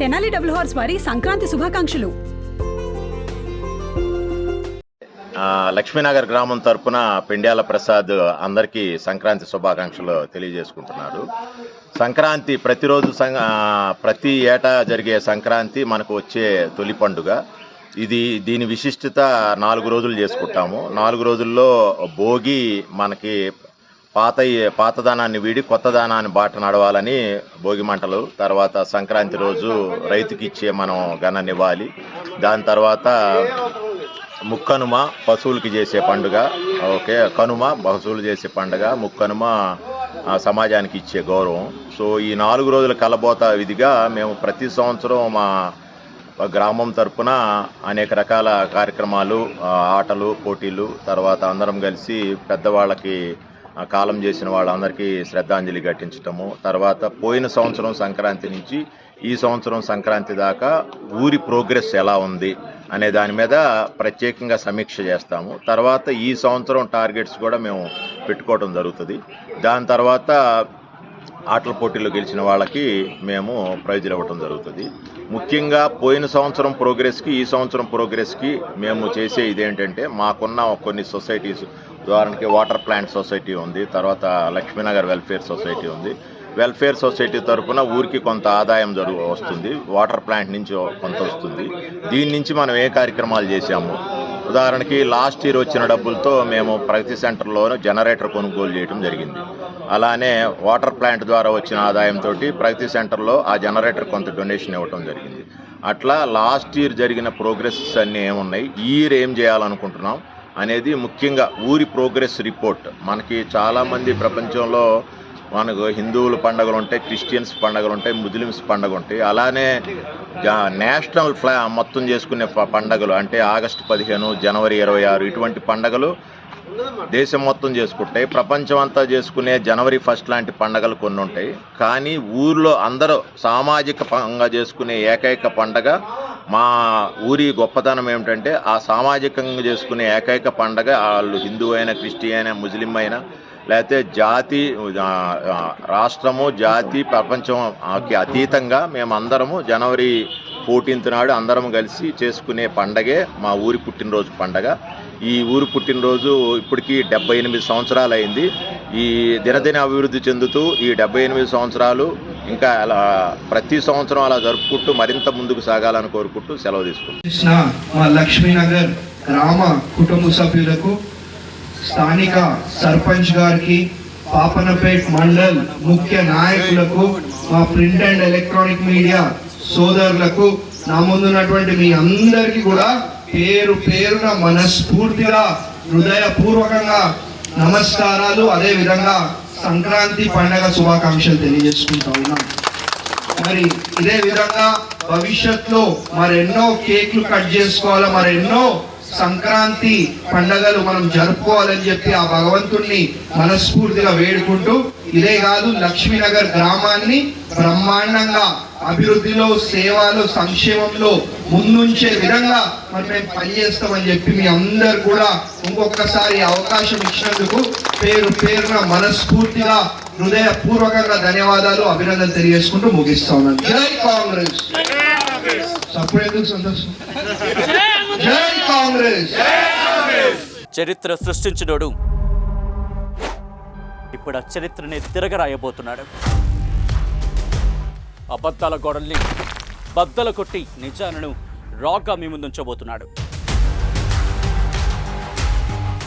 Tenali double horse వారి సంక్రాంతి శుభాకాంక్షలు. లక్ష్మీనగర్ గ్రామం తరపున పెండ్యాల ప్రసాద్ అందరికీ సంక్రాంతి శుభాకాంక్షలు తెలియజేసుకుంటున్నారు. సంక్రాంతి ప్రతిరోజు సం- ప్రతి ఏటా జరిగే సంక్రాంతి మనకు వచ్చే తొలి పండుగ. ఇది దీని విశిష్టత నాలుగు రోజులు చేసుకుంటాము. నాలుగు రోజుల్లో భోగి మనకి పాత పాతదానాన్ని వీడి కొత్తదానాన్ని బాట నడవాలని భోగి మంటలు తర్వాత సంక్రాంతి రోజు రైతుకి ఇచ్చే మనం గణనివ్వాలి దాని తర్వాత ముక్కనుమ పశువులకి చేసే పండుగ. ఓకే కనుమ పశువులు చేసే పండుగ. ముక్కనుమ సమాజానికి ఇచ్చే గౌరవం. సో ఈ నాలుగు రోజుల కలబోత విధిగా మేము ప్రతి సంవత్సరం మా గ్రామం తరపున అనేక రకాల కార్యక్రమాలు ఆటలు పోటీలు తర్వాత అందరం కలిసి పెద్దవాళ్ళకి కాలం చేసిన వాళ్ళందరికీ శ్రద్ధాంజలి ఘటించటము. తర్వాత పోయిన సంవత్సరం సంక్రాంతి నుంచి ఈ సంవత్సరం సంక్రాంతి దాకా ఊరి ప్రోగ్రెస్ ఎలా ఉంది అనే దాని మీద ప్రత్యేకంగా సమీక్ష చేస్తాము. తర్వాత ఈ సంవత్సరం టార్గెట్స్ కూడా మేము పెట్టుకోవడం జరుగుతుంది. దాని తర్వాత ఆటల పోటీల్లో గెలిచిన వాళ్ళకి మేము ప్రైజులు ఇవ్వటం జరుగుతుంది. ముఖ్యంగా పోయిన సంవత్సరం ప్రోగ్రెస్కి ఈ సంవత్సరం ప్రోగ్రెస్కి మేము చేసే ఇదేంటంటే మాకున్న కొన్ని సొసైటీస్ ఉదాహరణకి వాటర్ ప్లాంట్ సొసైటీ ఉంది తర్వాత లక్ష్మీనగర్ వెల్ఫేర్ సొసైటీ ఉంది. వెల్ఫేర్ సొసైటీ తరఫున ఊరికి కొంత ఆదాయం జరుగు వస్తుంది వాటర్ ప్లాంట్ నుంచి కొంత వస్తుంది. దీని నుంచి మనం ఏ కార్యక్రమాలు చేశాము? ఉదాహరణకి లాస్ట్ ఇయర్ వచ్చిన డబ్బులతో మేము ప్రగతి సెంటర్లోనూ జనరేటర్ కొనుగోలు చేయడం జరిగింది. అలానే వాటర్ ప్లాంట్ ద్వారా వచ్చిన ఆదాయంతో ప్రగతి సెంటర్లో ఆ జనరేటర్ కొంత డొనేషన్ ఇవ్వడం జరిగింది. అట్లా లాస్ట్ ఇయర్ జరిగిన ప్రోగ్రెస్ అన్నీ ఏమున్నాయి? ఈ ఇయర్ ఏం చేయాలనుకుంటున్నాం? అనేది ముఖ్యంగా ఊరి ప్రోగ్రెస్ రిపోర్ట్. మనకి చాలామంది ప్రపంచంలో మనకు హిందువుల పండుగలు ఉంటాయి క్రిస్టియన్స్ పండుగలు ఉంటాయి ముస్లిమ్స్ పండుగ ఉంటాయి అలానే జా- నేషనల్ ఫ్లా మొత్తం చేసుకునే పండుగలు అంటే ఆగస్టు పదిహేను జనవరి ఇరవై ఆరు ఇటువంటి పండుగలు దేశం మొత్తం చేసుకుంటాయి. ప్రపంచం అంతా చేసుకునే జనవరి ఫస్ట్ లాంటి పండగలు కొన్ని ఉంటాయి కానీ ఊర్లో అందరూ సామాజికంగా చేసుకునే ఏకైక పండగ మా ఊరి గొప్పతనం ఏమిటంటే ఆ సామాజికంగా చేసుకునే ఏకైక పండగ వాళ్ళు హిందూ అయినా క్రిస్టియన్ అయినా ముస్లిం అయినా లేకపోతే జాతి రాష్ట్రము జాతి ప్రపంచంకి అతీతంగా మేమందరము జనవరి ఫోర్టీన్త్ నాడు అందరం కలిసి చేసుకునే పండగే మా ఊరి పుట్టినరోజు పండగ. ఈ ఊరు పుట్టినరోజు ఇప్పటికీ డెబ్బై ఎనిమిది సంవత్సరాలు అయింది ఈ దినదిన అభివృద్ధి చెందుతూ ఈ డెబ్బై ఎనిమిది సంవత్సరాలు ఇంకా అలా ప్రతి సంవత్సరం అలా జరుపుకుంటూ మరింత ముందుకు సాగాలని కోరుకుంటూ సెలవు తీసుకుంటాం కృష్ణ మా లక్ష్మీనగర్ గ్రామ కుటుంబ సభ్యులకు స్థానిక సర్పంచ్ గారికి పాపనపేట్ మండల్ ముఖ్య నాయకులకు మా ప్రింట్ అండ్ ఎలక్ట్రానిక్ మీడియా సోదరులకు నా ముందున్నటువంటి మీ అందరికీ కూడా పేరు పేరున మనస్ఫూర్తిగా హృదయపూర్వకంగా నమస్కారాలు. అదే విధంగా సంక్రాంతి పండగ శుభాకాంక్షలు తెలియజేసుకుంటా ఉన్నాం. మరి ఇదే విధంగా భవిష్యత్తులో మరెన్నో కేక్లు కట్ చేసుకోవాలా మరెన్నో సంక్రాంతి పండగలు మనం జరుపుకోవాలని చెప్పి ఆ భగవంతుణ్ణి మనస్ఫూర్తిగా వేడుకుంటూ ఇదే కాదు లక్ష్మీనగర్ గ్రామాన్ని బ్రహ్మాండంగా అభివృద్ధిలో సేవలో సంక్షేమంలో ముందుంచే విధంగా మరి మేము పనిచేస్తామని చెప్పి మీ అందరు కూడా ఇంకొకసారి అవకాశం ఇచ్చినందుకు పేరు పేరున మనస్ఫూర్తిగా హృదయపూర్వకంగా ధన్యవాదాలు అభినందన తెలియజేసుకుంటూ ముగిస్తా ఉన్నాను. జై కాంగ్రెస్. అప్పుడు ఎందుకు సంతోషం? జై కాంగ్రెస్. చరిత్ర సృష్టించినోడు ఇప్పుడు ఆ చరిత్రని తిరగరాయబోతున్నాడు. అబద్ధాల గోడల్ని బద్దలు కొట్టి నిజాలను రాగా మీ ముందుంచబోతున్నాడు.